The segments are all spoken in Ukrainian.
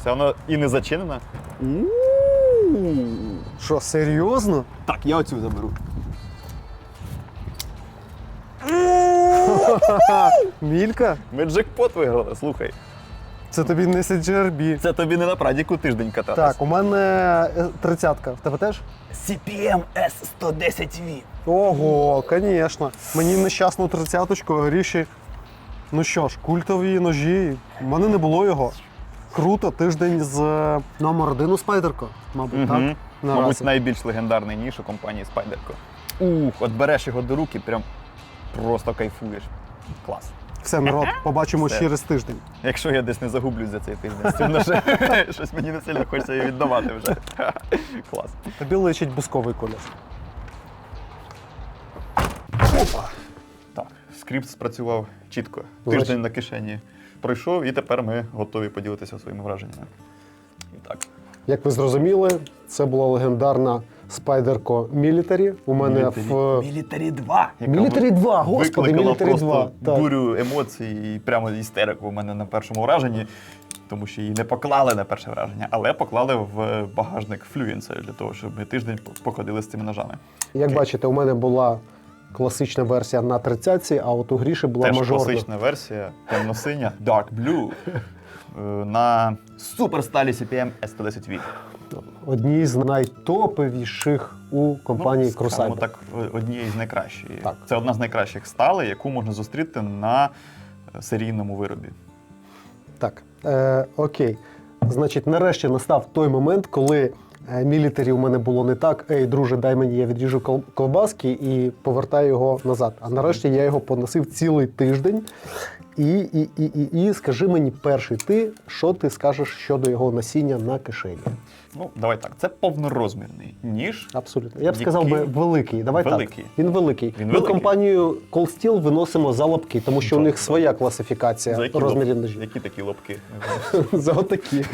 Це воно і не зачинено. Що, серйозно? Так, я оцю заберу. Мілька? Ми джекпот виграли, слухай. Це тобі не CGRB. Це тобі не на прадіку тиждень кататись. Так, у мене е, тридцятка. В тебе теж? CPM S110V. Ого, звісно. Мені нещасну тридцяточку, горіші. Ну що ж, культові ножі. У мене не було його. Круто, тиждень з е, номер один у Спайдерко, мабуть, так? Мгм. Наразі. Мабуть, найбільш легендарний ніж у компанії Спайдерко. Ух, от береш його до руки, прям просто кайфуєш. Клас. Все, народ, побачимо Все. через тиждень. Якщо я десь не загублюсь за цей тиждень, з цим ножем, щось мені не сильно хочеться її віддавати вже. Клас. Тобі личить бусковий колір. Так, скрипт спрацював чітко. Тиждень на кишені пройшов, і тепер ми готові поділитися своїми враженнями. І так. Як ви зрозуміли, це була легендарна Спайдерко Military. У мене в Мілітарі 2. Military 2, господи, Military просто 2. Так. бурю емоцій і прямо істерику у мене на першому враженні, тому що її не поклали на перше враження, але поклали в багажник флюєнса для того, щоб ми тиждень походили з цими ножами. Як бачите, у мене була класична версія на 30 а от у Гріші була Теж мажорна. класична версія, темно-синя, Dark Blue. е, На суперсталі CPM S110V. Одній з найтоповіших у компанії ну, скажімо так, однієї з найкращих. Так. Це одна з найкращих сталей, яку можна зустріти на е, серійному виробі. Так, е, окей. Значить, нарешті настав той момент, коли е, мілітарі у мене було не так. Ей, друже, дай мені, я відріжу колбаски і повертаю його назад. А нарешті я його поносив цілий тиждень. І, і, і, і, і скажи мені перший ти, що ти скажеш щодо його носіння на кишені? Ну, давай так. Це повнорозмірний ніж. Абсолютно. Я б сказав би великий. Давай Великий. так. Він великий. Він Ми великий? компанію Cold Steel виносимо за лапки, тому що у них своя класифікація За які, розмірів ножів. які такі лобки? За отакі.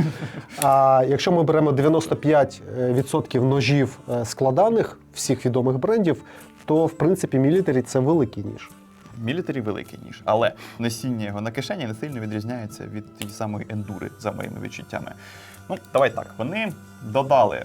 А якщо ми беремо 95% ножів е, складаних всіх відомих брендів, то в принципі мілітарі це великий ніж. Мілітарі великий ніж, але носіння його на кишені не сильно відрізняється від тієї самої ендури, за моїми відчуттями. Ну, давай так. Вони додали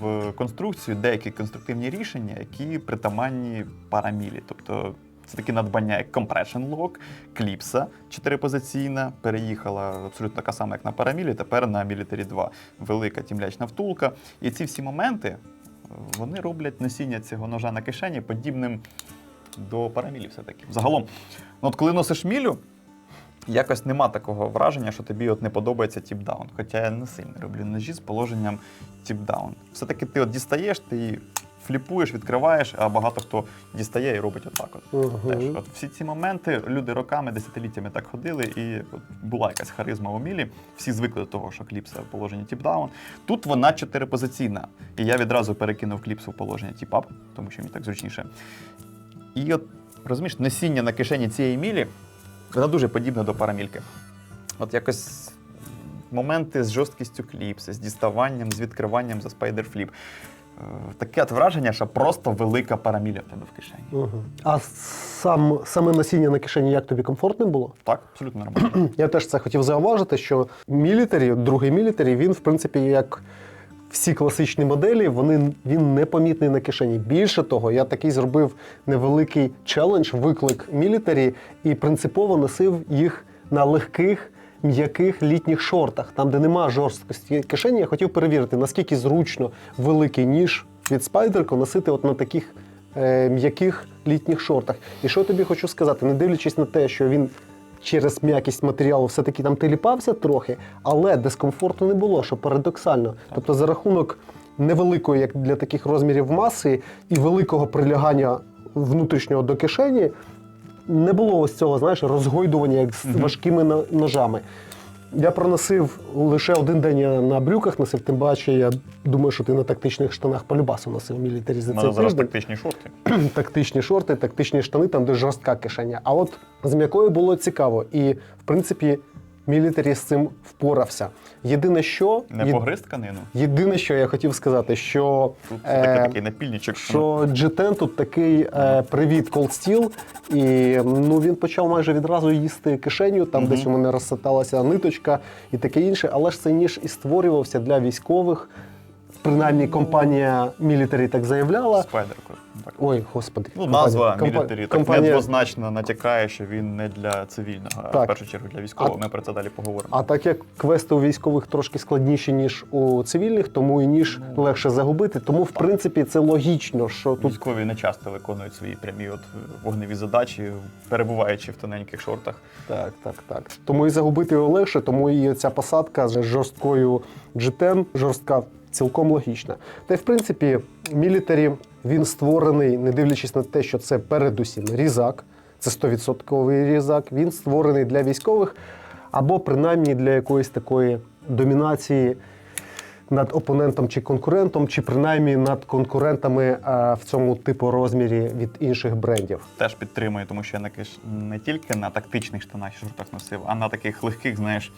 в конструкцію деякі конструктивні рішення, які притаманні парамілі. Тобто це такі надбання, як compression lock, кліпса чотирипозиційна, переїхала абсолютно така сама, як на парамілі, тепер на Military 2. Велика тімлячна втулка. І ці всі моменти вони роблять носіння цього ножа на кишені подібним до парамілі все-таки. Загалом, ну от коли носиш мілю, якось нема такого враження, що тобі от не подобається тіп-даун. Хоча я не сильно роблю ножі з положенням тіп-даун. Все-таки ти от дістаєш, ти її фліпуєш, відкриваєш, а багато хто дістає і робить отак. От. Мгм. Теж, от всі ці моменти люди роками, десятиліттями так ходили, і от була якась харизма у мілі. Всі звикли до того, що кліпса в положенні тіп-даун. Тут вона чотирипозиційна. І я відразу перекинув кліпсу в положення тіп-ап, тому що мені так зручніше. І от розумієш, носіння на кишені цієї мілі, вона дуже подібна до парамільки. От якось моменти з жорсткістю кліпси, з діставанням, з відкриванням за. Е, Таке от враження, що просто велика параміля в тебе в кишені. Угу. А сам, саме носіння на кишені як тобі комфортним було? Так, абсолютно нормально. Я теж це хотів зауважити, що мілітарі, другий мілітарі, він, в принципі, як всі класичні моделі, вони, він непомітний на кишені. Більше того, я такий зробив невеликий челендж, виклик мілітарі, і принципово носив їх на легких. М'яких літніх шортах, там, де нема жорсткості кишені, я хотів перевірити, наскільки зручно великий ніж від Спайдерко носити от на таких е, м'яких літніх шортах. І що я тобі хочу сказати, не дивлячись на те, що він через м'якість матеріалу все-таки там теліпався трохи, але дискомфорту не було, що парадоксально. Тобто за рахунок невеликої, як для таких розмірів маси, і великого прилягання внутрішнього до кишені, не було ось цього, знаєш, розгойдування як з важкими ножами. Я проносив лише один день я на брюках носив, тим паче, я думаю, що ти на тактичних штанах полюбасу носив мілітарі за цей зараз тиждень тактичні шорти. тактичні шорти, тактичні штани, там де жорстка кишеня. А от з м'якою було цікаво. І в принципі, мілітарі з цим впорався. Єдине, що Не є- погриз тканину. єдине, що я хотів сказати, що Тут е, такий, такий напільничок. що G10 тут такий е, привіт Cold Steel, і ну він почав майже відразу їсти кишеню, там угу. десь у мене розсаталася ниточка і таке інше. Але ж цей ніж і створювався для військових. Принаймні, компанія Military так заявляла. Спайдерко. Так. Ой, господи, Ну, назва мілітарі так недвозначно натякає, що він не для цивільного, а в першу чергу для військового. А- Ми про це далі поговоримо. А так як квести у військових трошки складніші, ніж у цивільних, тому і ніж Ну, легше загубити. Тому, в принципі, це логічно, що тут Військові не часто виконують свої прямі от вогневі задачі, перебуваючи в тоненьких шортах. Так, так, так. Тому і загубити його легше, тому і ця посадка з жорсткою G10, жорстка, цілком логічна. Та й в принципі, мілітарі він створений, не дивлячись на те, що це передусім різак, це 100% різак. Він створений для військових або принаймні для якоїсь такої домінації. Над опонентом чи конкурентом, чи принаймні над конкурентами а, в цьому типу розмірі від інших брендів. Теж підтримую, тому що я киш... не тільки на тактичних штанах і шортах носив, а на таких легких, знаєш,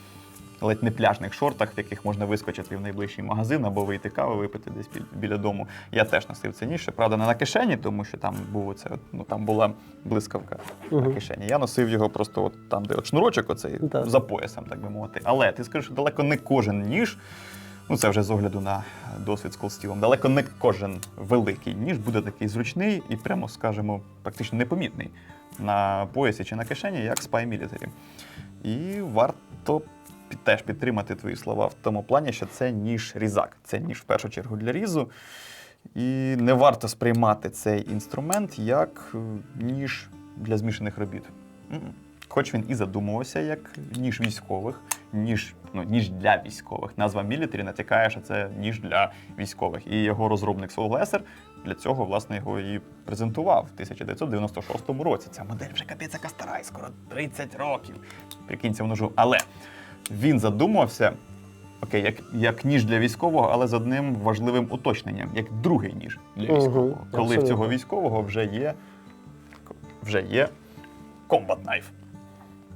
ледь не пляжних шортах, в яких можна вискочити в найближчий магазин або вийти кави випити десь біля дому. Я теж носив це ніж, правда, не на кишені, тому що там був оце, ну там була блискавка на кишені. Я носив його просто от там, де от шнурочок, оцей Так. за поясом, так би мовити. Але ти скажеш, що далеко не кожен ніж. Ну, це вже з огляду на досвід з колстілом. Далеко не кожен великий ніж буде такий зручний і, прямо скажемо, практично непомітний на поясі чи на кишені, як Spy Military. І варто теж підтримати твої слова в тому плані, що це ніж різак. Це ніж в першу чергу для різу. І не варто сприймати цей інструмент як е, ніж для змішаних робіт. Хоч він і задумувався як ніж військових, ніж, ну, ніж для військових. Назва Military натякає, що це ніж для військових. І його розробник Сол Глесер для цього, власне, його і презентував в 1996 році. Ця модель вже капець яка стара, і скоро 30 років. Прикинься, воно ж. Але він задумався, окей, як, як ніж для військового, але з одним важливим уточненням, як другий ніж для військового. військового. Коли в цього військового вже є, вже є комбат найф,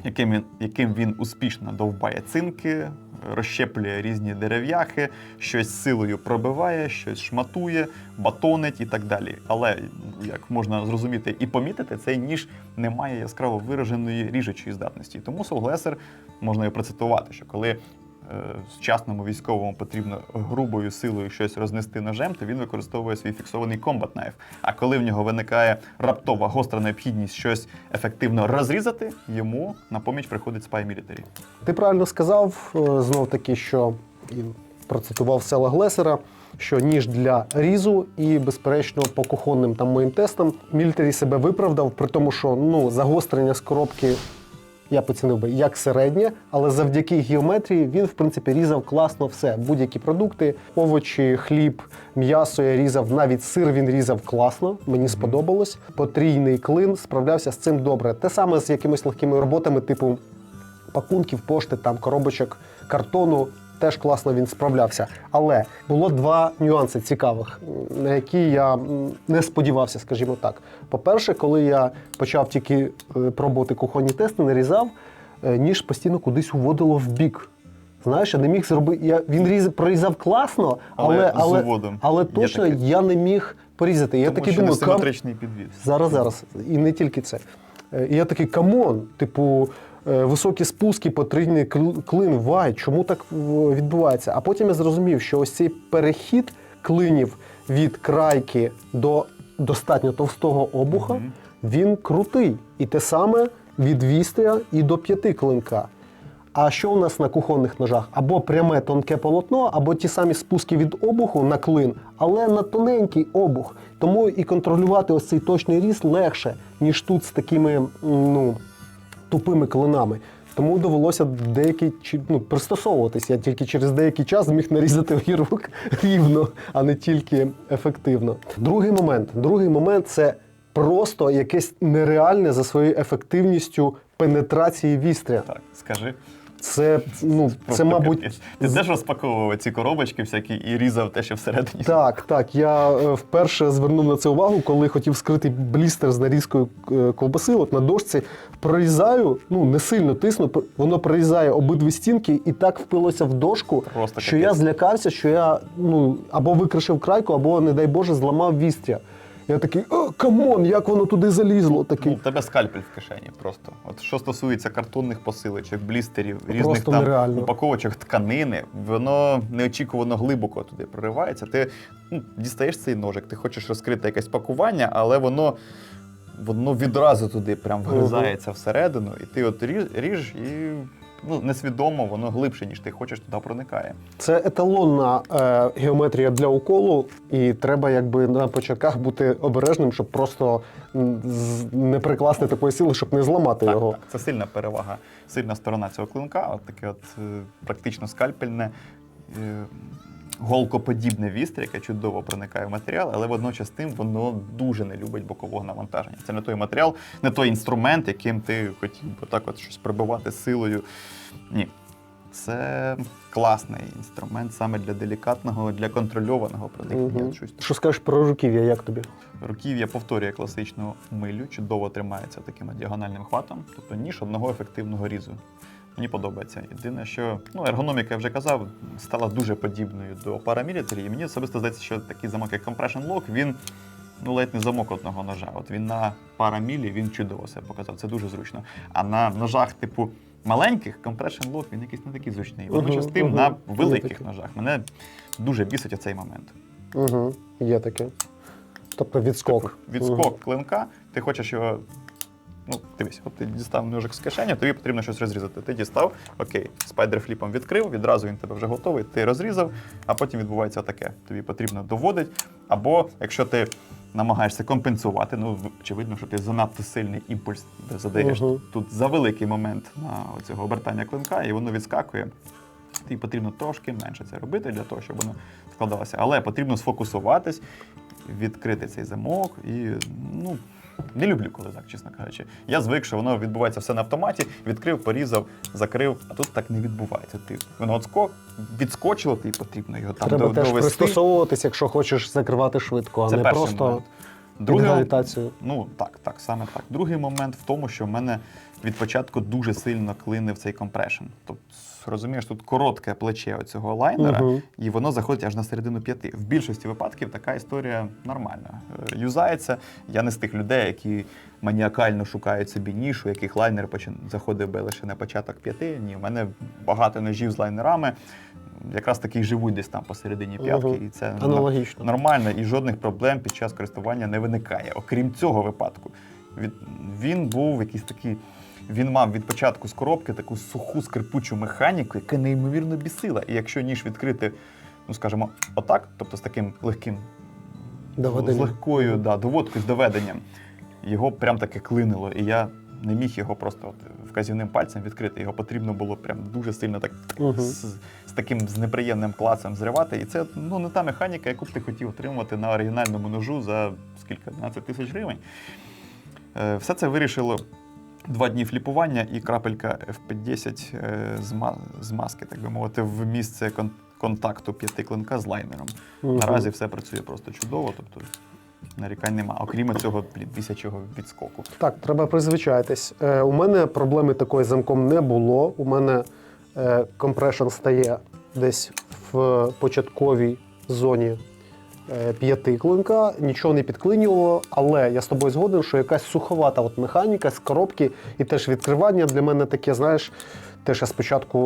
яким він, яким він успішно довбає цинки, розщеплює різні дерев'яхи, щось силою пробиває, щось шматує, батонить і так далі. Але як можна зрозуміти і помітити, цей ніж не має яскраво вираженої ріжучої здатності. Тому Солглесер можна і процитувати, що коли сучасному військовому потрібно грубою силою щось рознести ножем, то він використовує свій фіксований комбат найф. А коли в нього виникає раптова гостра необхідність щось ефективно розрізати, йому на поміч приходить Spy Military. Ти правильно сказав е, знов таки, що і процитував села Глесера, що ніж для різу, і, безперечно, по кухонним там моїм тестам Мілітарі себе виправдав, при тому, що ну, загострення з коробки я поцінив би як середнє, але завдяки геометрії він, в принципі, різав класно все. Будь-які продукти, овочі, хліб, м'ясо я різав, навіть сир він різав класно, мені сподобалось. Потрійний клин справлявся з цим добре. Те саме з якимись легкими роботами, типу пакунків, пошти, там коробочок картону. Теж класно він справлявся. Але було два нюанси цікавих, на які я не сподівався, скажімо так. По-перше, коли я почав тільки е, пробувати кухонні тести, нарізав, е, ніж постійно кудись уводило в бік. Знаєш, я не міг зробити. Я, він різ, прорізав класно, Але але, але, але точно таке. я не міг порізати. Я Тому такий що думаю, кам... підвід. Зараз, зараз. І не тільки це. Е, І я такий камон, типу, високі спуски, потрійний клин, вай, чому так відбувається? А потім я зрозумів, що ось цей перехід клинів від крайки до достатньо товстого обуха, Мгм. він крутий. І те саме від вістря і до п'яти клинка. А що у нас на кухонних ножах? Або пряме тонке полотно, або ті самі спуски від обуху на клин, але на тоненький обух. Тому і контролювати ось цей точний ріст легше, ніж тут з такими ну, тупими клинами. Тому довелося деякий ну, пристосовуватися. Я тільки через деякий час зміг нарізати огірок рівно, а не тільки ефективно. Другий момент. Другий момент це просто якесь нереальне за своєю ефективністю пенетрації вістря. Так, скажи. Це, ну, це, мабуть, капець. Ти теж розпаковував ці коробочки всякі і різав те, що всередині. Так, так. Я е, вперше звернув на це увагу, коли хотів скрити блістер з нарізкою е, ковбаси. От на дошці прорізаю, ну не сильно тисну, воно прорізає обидві стінки і так впилося в дошку, Просто що я злякався, що я ну або викришив крайку, або, не дай Боже, зламав вістря. Я такий, о, камон, як воно туди залізло? Такий. Ну, в тебе скальпель в кишені просто. От що стосується картонних посилочок, блістерів, різних Просто там нереально. упаковочок тканини, воно неочікувано глибоко туди проривається. Ти ну, дістаєш цей ножик, ти хочеш розкрити якесь пакування, але воно. Воно відразу туди прям вгризається всередину, і ти от ріж, ріж і ну, несвідомо воно глибше, ніж ти хочеш, туди проникає. Це еталонна е, геометрія для уколу, і треба якби на початках бути обережним, щоб просто не прикласти такої сили, щоб не зламати Так, його. так, це сильна перевага, сильна сторона цього клинка. От таке от е, практично скальпельне. е, Голкоподібне вістря, яке чудово проникає в матеріал, але водночас тим воно дуже не любить бокового навантаження. Це не той матеріал, не той інструмент, яким ти хотів би так от щось прибивати силою. Ні. Це класний інструмент саме для делікатного, для контрольованого проникнення. В щось Що скажеш про руків'я, як тобі? Руків'я повторює класичну милю, чудово тримається таким діагональним хватом, тобто ніж одного ефективного різу. Мені подобається. Єдине, що ну, ергономіка, я вже казав, стала дуже подібною до парамілітарі. І мені особисто здається, що такий замок, як Compression Lock, він ну, ледь не замок одного ножа. От він на парамілі він чудово себе показав. Це дуже зручно. А на ножах, типу, маленьких, Compression Lock, він якийсь не такий зручний. Водночас тим на великих ножах. Мене дуже бісить оцей момент. Угу, є таке. Тобто відскок. відскок клинка, ти хочеш його. Ну, дивись, от ти дістав ножик з кишені, тобі потрібно щось розрізати. Ти дістав, окей, спайдер-фліпом відкрив, відразу він тебе вже готовий, ти розрізав, а потім відбувається таке. Тобі потрібно доводити. Або якщо ти намагаєшся компенсувати, ну очевидно, що ти занадто сильний імпульс задаєш Мгм. тут за великий момент на цього обертання клинка, і воно відскакує. Тобі потрібно трошки менше це робити для того, щоб воно складалося. Але потрібно сфокусуватись, відкрити цей замок і ну. Не люблю, коли так, чесно кажучи. Я звик, що воно відбувається все на автоматі, відкрив, порізав, закрив, а тут так не відбувається. Ти воно відскочило, тобі потрібно його там Треба довести. Треба пристосовуватись, якщо хочеш закривати швидко, а Це не просто момент. Другий. Ну так, так, саме так. Другий момент в тому, що в мене від початку дуже сильно клинив цей компрешн. Тобто, розумієш, тут коротке плече оцього лайнера, Мгм. і воно заходить аж на середину п'яти. В більшості випадків така історія нормальна. Е, Юзається. Я не з тих людей, які маніакально шукають собі нішу, яких лайнер почин... заходив би лише на початок п'яти. Ні, в мене багато ножів з лайнерами. Якраз таки живуть десь там посередині п'ятки, Мгм. і це Аналогічно. нормально і жодних проблем під час користування не виникає. Окрім цього випадку, він був якийсь такий. Він мав від початку з коробки таку суху скрипучу механіку, яка неймовірно бісила. І якщо ніж відкрити, ну скажімо, отак, тобто з таким легким, з легкою да, доводкою, з доведенням, його прям таке клинило. І я не міг його просто от вказівним пальцем відкрити. Його потрібно було прям дуже сильно так Мгм. з, з таким з неприємним клацем зривати. І це ну, не та механіка, яку б ти хотів отримати на оригінальному ножу за скільки? 12 тисяч гривень. Е, Все це вирішило два дні фліпування і крапелька FP10 е, з, ма- з маски, так би мовити, в місце кон- контакту п'яти клинка з лайнером. Мгм. Наразі все працює просто чудово, тобто нарікань нема. Окрім цього блін, відскоку. Так, треба призвичайтесь. Е, у мене проблеми такої з замком не було. У мене е, стає десь в початковій зоні е, п'яти клинка, нічого не підклинювало, але я з тобою згоден, що якась суховата от механіка з коробки і теж відкривання для мене таке, знаєш, теж я спочатку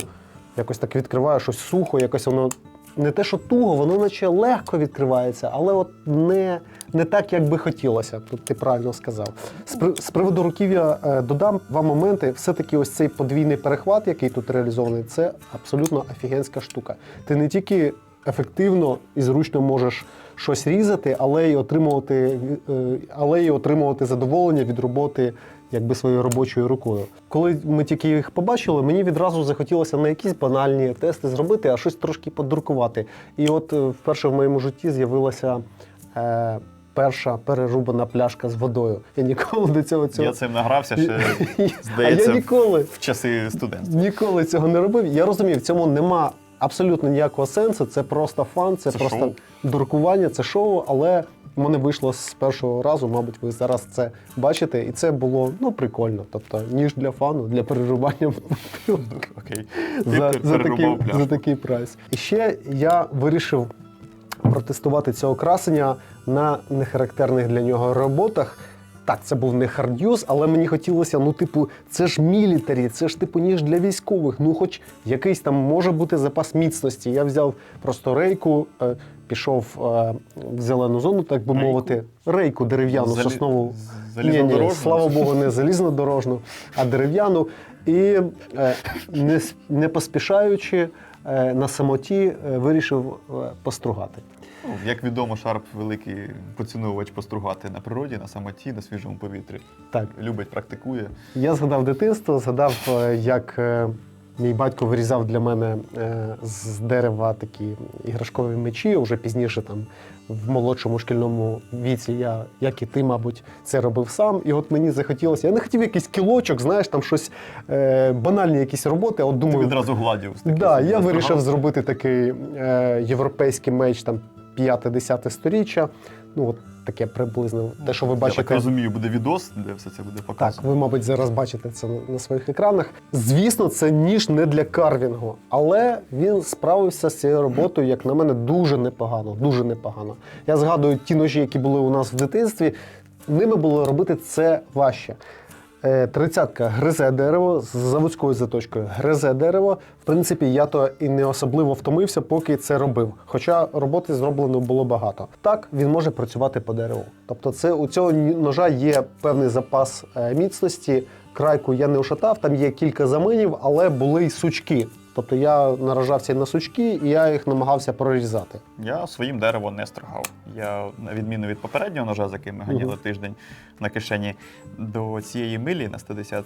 якось так відкриваю щось сухо, якось воно не те, що туго, воно наче легко відкривається, але от не, не так, як би хотілося. Тут ти правильно сказав. З, при- з приводу руків'я е, додам два моменти. Все-таки ось цей подвійний перехват, який тут реалізований, це абсолютно офігенська штука. Ти не тільки ефективно і зручно можеш щось різати, але й отримувати, е, але й отримувати задоволення від роботи якби своєю робочою рукою. Коли ми тільки їх побачили, мені відразу захотілося не якісь банальні тести зробити, а щось трошки подрукувати. І от е, вперше в моєму житті з'явилася е, перша перерубана пляшка з водою. Я ніколи до цього цього. Я цим награвся ще, а здається, я ніколи, в часи студентства. ніколи цього не робив. Я розумів, в цьому нема абсолютно ніякого сенсу. Це просто фан, це, Це просто шоу. дуркування, це шоу, але. мене вийшло з першого разу, мабуть, ви зараз це бачите, і це було ну прикольно. Тобто, ніж для фану, для перерубання бутилок. Окей. за, за, такий, за такий прайс. І ще я вирішив протестувати цього красення на нехарактерних для нього роботах. Так, це був не хардюз, але мені хотілося, ну, типу, це ж мілітарі, це ж типу ніж для військових. Ну, хоч якийсь там може бути запас міцності. Я взяв просто рейку, е, пішов е, в зелену зону, так би мовити, рейку дерев'яну Залі- соснову. Ні, ні, слава Богу, не залізнодорожну, а дерев'яну. І е, не, не поспішаючи е, на самоті е, вирішив е, постругати. Ну, Як відомо, Шарп великий поціновувач постругати на природі, на самоті, на свіжому повітрі. Так, Любить, практикує. я згадав дитинство, згадав, е, як е, мій батько вирізав для мене е, з дерева такі іграшкові мечі. Уже пізніше, там в молодшому шкільному віці, я, як і ти, мабуть, це робив сам. І от мені захотілося. Я не хотів якийсь кілочок, знаєш, там щось банальні якісь роботи. От Ти відразу гладів. Так, да, я вирішив зробити такий європейський меч там 5-10 сторіччя. Ну, от таке приблизно. Те, що ви Я так розумію, буде відос, де все це буде Так, ви, мабуть, зараз бачите це на своїх екранах. Звісно, це ніж не для карвінгу, але він справився з цією роботою, як на мене, дуже непогано. Дуже непогано. Я згадую ті ножі, які були у нас в дитинстві. Ними було робити це важче. Е, Тридцятка гризе дерево з заводською заточкою. Гризе дерево. В принципі, я то і не особливо втомився, поки це робив. Хоча роботи зроблено було багато. Так він може працювати по дереву. Тобто, це у цього ножа є певний запас е, міцності. Крайку я не ушатав, там є кілька заминів, але були й сучки. Тобто я наражався на сучки, і я їх намагався прорізати. Я своїм дерево не строгав. Я, на відміну від попереднього ножа, з яким ми ганяли Мгм. тиждень на кишені, до цієї милі на 110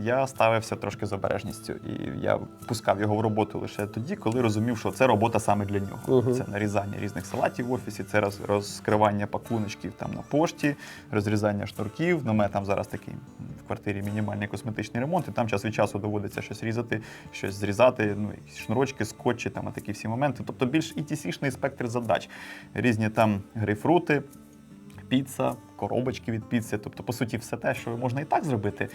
я ставився трошки з обережністю. І я пускав його в роботу лише тоді, коли розумів, що це робота саме для нього. Мгм. Це нарізання різних салатів в офісі, це роз- розкривання пакуночків там на пошті, розрізання шнурків. Ну, у мене там зараз такий в квартирі мінімальний косметичний ремонт, і там час від часу доводиться щось різати, щось зрізати, ну, якісь шнурочки, скотчі, там такі всі моменти. Тобто більш ETC-шний спектр задач. Різні там грейпфрути, піца, коробочки від піци. Тобто, по суті, все те, що можна і так зробити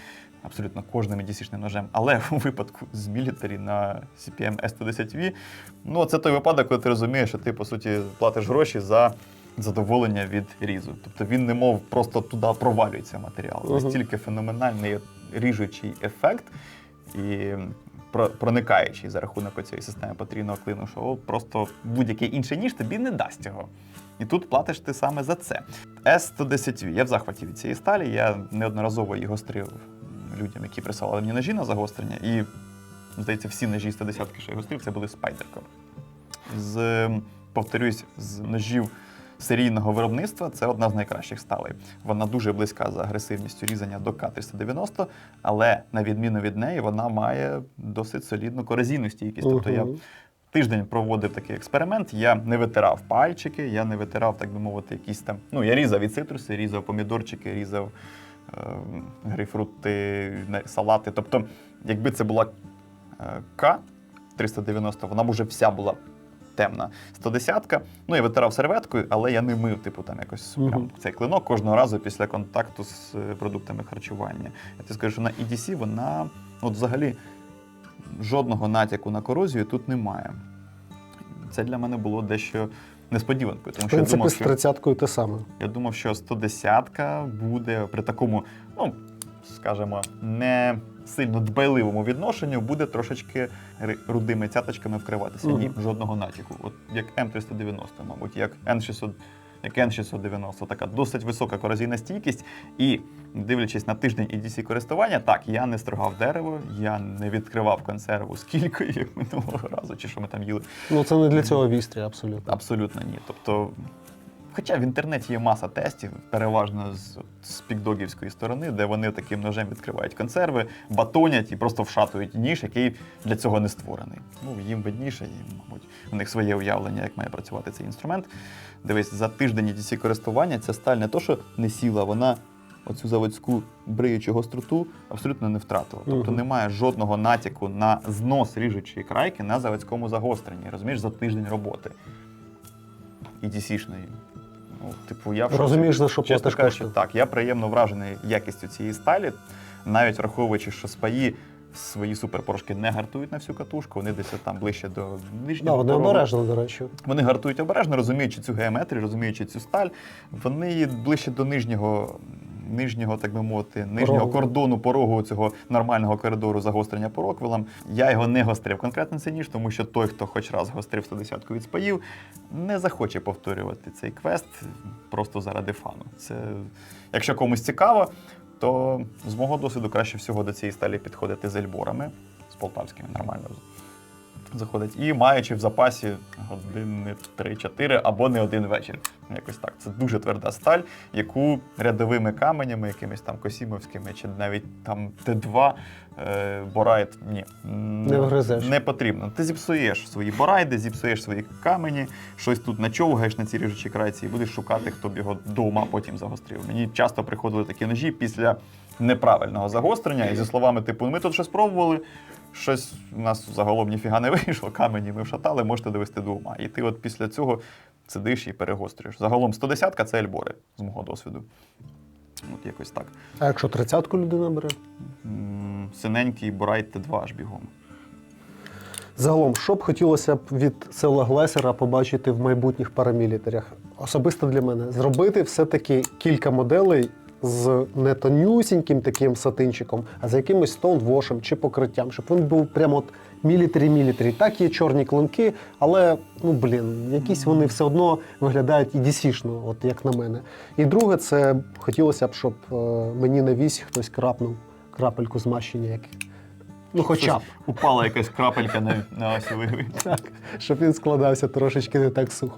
абсолютно кожним ETC-шним ножем. Але у випадку з мілітарі на CPM S110V, ну це той випадок, коли ти розумієш, що ти по суті платиш гроші за. Задоволення від різу. Тобто він немов просто туди провалюється матеріал. Настільки феноменальний ріжучий ефект і проникаючий за рахунок цієї системи потрійного клину, що просто будь-який інший ніж тобі не дасть цього. І тут платиш ти саме за це. S110V. Я в захваті від цієї сталі. Я неодноразово її гострив людям, які присилали мені ножі на загострення. І, здається, всі ножі 110 що я гострив, це були Spyderco. З, повторюсь, з ножів серійного виробництва це одна з найкращих сталей. Вона дуже близька за агресивністю різання до К390, але на відміну від неї, вона має досить солідну корозійну стійкість. Тобто я тиждень проводив такий експеримент. Я не витирав пальчики, я не витирав, так би мовити, якісь там. Ну, я різав і цитруси, різав помідорчики, різав е, грейпфрути, салати. Тобто, якби це була е, К390, вона б уже вся була темна. 110-ка, ну я витирав серветкою, але я не мив, типу, там якось прям цей клинок кожного разу після контакту з е, продуктами харчування. Я ти скажу, що на EDC вона от взагалі жодного натяку на корозію тут немає. Це для мене було дещо несподіванкою, тому що я думав, з тридцяткою те саме. я думав, що 110-ка буде при такому, ну, скажімо, не сильно дбайливому відношенню, буде трошечки рудими цяточками вкриватися. Ні, жодного натяку. От як М390, мабуть, як N600. Як N690, така досить висока корозійна стійкість. І дивлячись на тиждень EDC користування, так, я не строгав дерево, я не відкривав консерву з кількою, як минулого разу, чи що ми там їли. Ну це не для цього вістря, абсолютно. Абсолютно ні. Тобто Хоча в інтернеті є маса тестів, переважно з, з пікдогівської сторони, де вони таким ножем відкривають консерви, батонять і просто вшатують ніж, який для цього не створений. Ну, їм видніше, і, мабуть, у них своє уявлення, як має працювати цей інструмент. Дивись, за тиждень EDC користування ця сталь не то, що не сіла, вона оцю заводську бриючу гостроту абсолютно не втратила. Тобто немає жодного натяку на знос ріжучої крайки на заводському загостренні. Розумієш, за тиждень роботи. EDC-шної. Ну, типу, я. Розумієш, за що платиш кажучи, кошти? так, я приємно вражений якістю цієї сталі, навіть враховуючи, що спаї свої суперпорошки не гартують на всю катушку, вони десь там ближче до Да, нижнього. вони порогу. обережно, до речі. Вони гартують обережно, розуміючи цю геометрію, розуміючи цю сталь. Вони ближче до нижнього, нижнього, так би мовити, нижнього Порогу. кордону порогу цього нормального коридору загострення по роквелам. Я його не гострив конкретно цей ніж, тому що той, хто хоч раз гострив 110-ку від спаїв, не захоче повторювати цей квест просто заради фану. Це, якщо комусь цікаво, то з мого досвіду краще всього до цієї сталі підходити з ельборами, з полтавськими нормально заходить. І маючи в запасі години 3-4 або не один вечір. Якось так. Це дуже тверда сталь, яку рядовими каменями, якимись там косімовськими, чи навіть там Т2 е, борайд, ні. Не вгризеш. Не потрібно. Ти зіпсуєш свої борайди, зіпсуєш свої камені, щось тут начовгаєш на цій ріжучій крайці і будеш шукати, хто б його дома потім загострив. Мені часто приходили такі ножі після неправильного загострення, і зі словами, типу, ми тут щось пробували, щось у нас загалом ніфіга не вийшло, камені ми вшатали, можете довести до ума. І ти от після цього сидиш і перегострюєш. Загалом 110-ка це ельбори, з мого досвіду. От якось так. А якщо тридцятку людина бере? Синенький Борайт Т2 аж бігом. Загалом, що б хотілося б від села Глесера побачити в майбутніх парамілітарях? Особисто для мене зробити все-таки кілька моделей з не тонюсіньким таким сатинчиком, а з якимось стоунвошем чи покриттям, щоб він був прямо от мілітарі-мілітарі. Так, є чорні клинки, але ну блін, якісь вони все одно виглядають і дісішно, от як на мене. І друге, це хотілося б, щоб е, мені на вісь хтось крапнув крапельку змащення, як ну хоча б. Упала якась крапелька на, на осьовий. Так, щоб він складався трошечки не так сухо.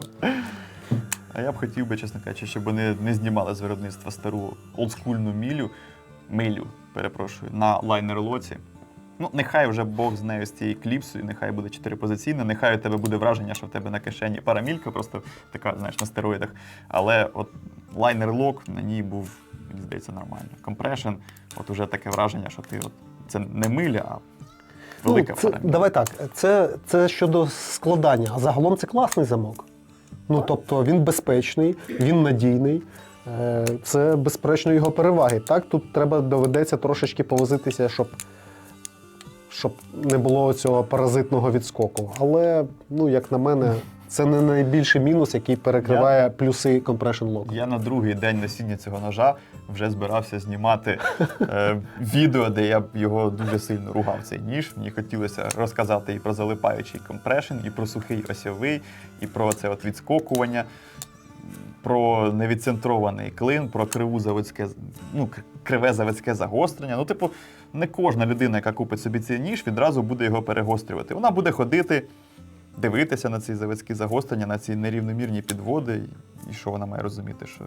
А я б хотів би, чесно кажучи, щоб вони не знімали з виробництва стару олдскульну мілю, милю, перепрошую, на лайнер-лоці. Ну, нехай вже Бог з нею з цією кліпсою, нехай буде чотирипозиційна, нехай у тебе буде враження, що в тебе на кишені парамілька, просто така, знаєш, на стероїдах. Але от лайнер-лок на ній був, мені здається, нормально. Компрешн, от уже таке враження, що ти от це не миля, а велика ну, це, парамілька. давай так, це, це щодо складання, а загалом це класний замок. Ну, тобто він безпечний, він надійний. Е, Це безперечно його переваги. Так, тут треба доведеться трошечки повозитися, щоб, щоб не було цього паразитного відскоку. Але, ну, як на мене, це не найбільший мінус, який перекриває плюси Compression Lock. Я на другий день носіння цього ножа вже збирався знімати е, відео, де я його дуже сильно ругав цей ніж. Мені хотілося розказати і про залипаючий компрешн, і про сухий осьовий, і про це от відскокування, про невідцентрований клин, про криву заводське, ну, криве заводське загострення. Ну, типу, не кожна людина, яка купить собі цей ніж, відразу буде його перегострювати. Вона буде ходити дивитися на ці заводські загострення, на ці нерівномірні підводи. І що вона має розуміти? Що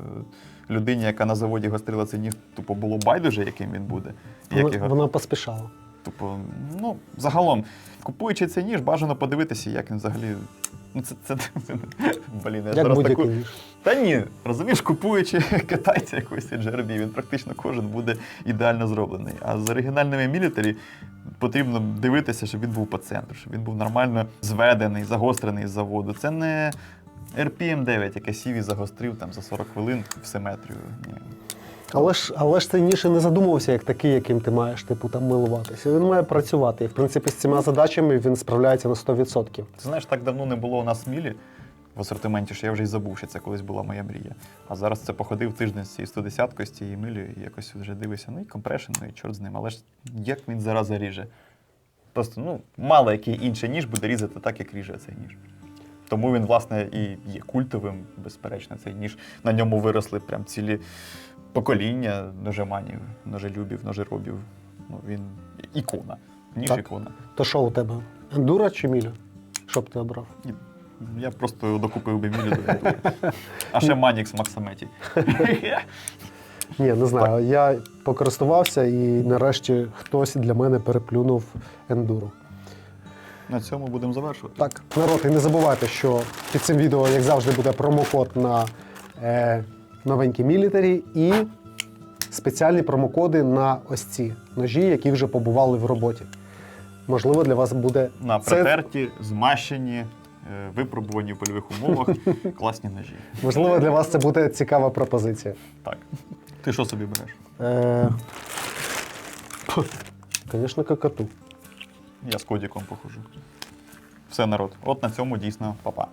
людині, яка на заводі гострила цей ніж, тупо було байдуже, яким він буде. І Як його, вона поспішала. тупо, ну, загалом, купуючи цей ніж, бажано подивитися, як він взагалі. Ну, це, це, це блін, я Як зараз таку. Та ні, розумієш, купуючи китайця якогось HRB, він практично кожен буде ідеально зроблений. А з оригінальними мілітарі потрібно дивитися, щоб він був по центру, щоб він був нормально зведений, загострений з заводу. Це не RPM-9, яке сів і загострив там за 40 хвилин в симетрію. Ні. Але ж, але ж цей ніж і не задумувався як такий, яким ти маєш типу, там милуватися. Він має працювати. І в принципі з цими задачами він справляється на 100%. Ти знаєш, так давно не було у нас мілі в асортименті, що я вже й забув, що це колись була моя мрія. А зараз це походив тиждень з цією 110 з цією милею, і якось вже дивишся, ну і компрешн, ну і чорт з ним. Але ж як він зараза ріже? Просто ну, мало який інший ніж буде різати так, як ріже цей ніж. Тому він, власне, і є культовим, безперечно, цей ніж. На ньому виросли прям цілі покоління ножеманів, ножелюбів, ножеробів. Ну, він ікона. Ніж Так. ікона. То що у тебе? Ендура чи міля? Що б ти обрав? Ні, Я просто докупив би мілі до ендури. А ще Манікс Максаметі. Ні, не знаю. Я покористувався і нарешті хтось для мене переплюнув ендуру. На цьому будемо завершувати. Так, народ, і не забувайте, що під цим відео, як завжди, буде промокод на е, новенькі мілітарі і спеціальні промокоди на ось ці ножі, які вже побували в роботі. Можливо, для вас буде На це, змащені, е, випробувані в польових умовах, класні ножі. можливо, для вас це буде цікава пропозиція. Так. Ти що собі береш? Е, Звісно, какату. Я з кодіком похожу. Все, народ. От на цьому дійсно папа.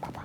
Па-па.